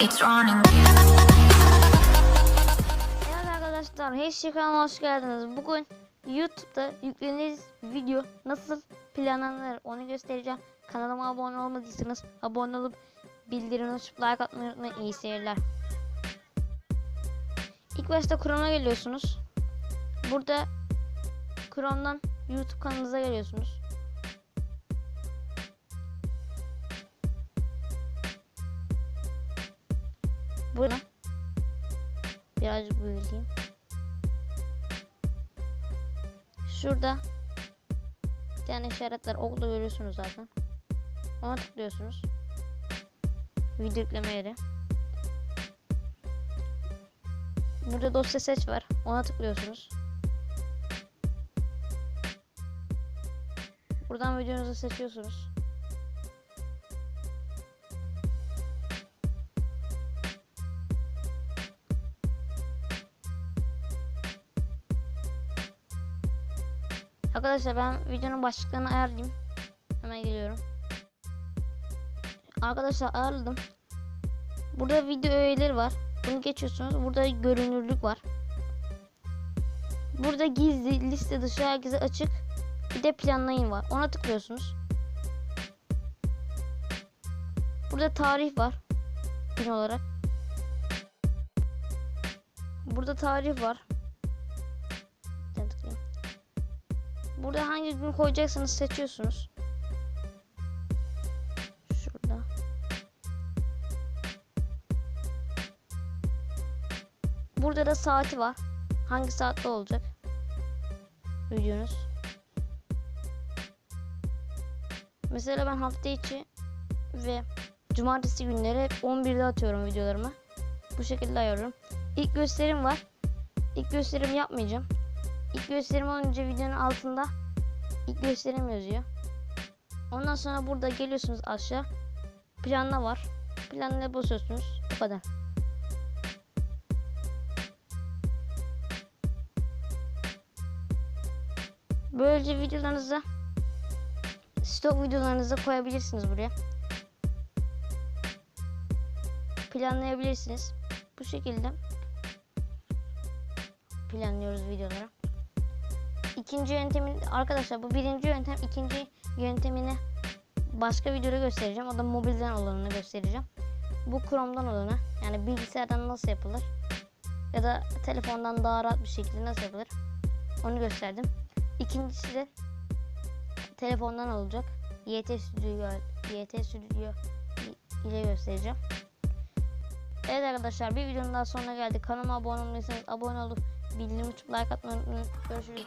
it's. Evet arkadaşlar, Heşi kanalıma hoş geldiniz. Bugün YouTube'da yüklediğiniz video nasıl planlanır onu göstereceğim. Kanalıma abone olmadıysanız abone olup bildirim açıp like atmayı unutmayın. İyi seyirler. İlk başta Chrome'a geliyorsunuz. Burada Chrome'dan YouTube kanalınıza geliyorsunuz. Burada birazcık büyüteyim. Şurada bir tane işaretler okla görüyorsunuz zaten. Ona tıklıyorsunuz. Video yükleme yeri. Burada dosya seç var. Ona tıklıyorsunuz. Buradan videonuzu seçiyorsunuz. Arkadaşlar ben videonun başlıklarını ayarlayayım. Hemen geliyorum. Arkadaşlar ayarladım. Burada video öğeleri var. Bunu geçiyorsunuz. Burada görünürlük var. Burada gizli, liste dışı, herkese açık. Bir de planlayın var. Ona tıklıyorsunuz. Burada tarih var. Gün olarak. Burada tarih var. Burada hangi gün koyacaksınız seçiyorsunuz. Şurada. Burada da saati var. Hangi saatte olacak? Videonuz. Mesela ben hafta içi ve cumartesi günleri hep 11'de atıyorum videolarımı. Bu şekilde ayarlıyorum. İlk gösterim var. İlk gösterim yapmayacağım. İlk gösterim olunca videonun altında ilk gösterim yazıyor. Ondan sonra burada geliyorsunuz aşağı. Planla var. Planla basıyorsunuz. Bu kadar. Böylece videolarınızı stok videolarınızı koyabilirsiniz buraya. Planlayabilirsiniz. Bu şekilde planlıyoruz videoları. İkinci yöntemin arkadaşlar bu birinci yöntem ikinci yöntemini başka videoda göstereceğim. O da mobilden olanını göstereceğim. Bu Chrome'dan olanı yani bilgisayardan nasıl yapılır ya da telefondan daha rahat bir şekilde nasıl yapılır onu gösterdim. İkincisi de telefondan olacak. YT Studio YT Studio ile göstereceğim. Evet arkadaşlar bir videonun daha sonuna geldik. Kanalıma abone olmayırsanız abone olup bildirim uçup like atmayı unutmayın. Görüşürüz.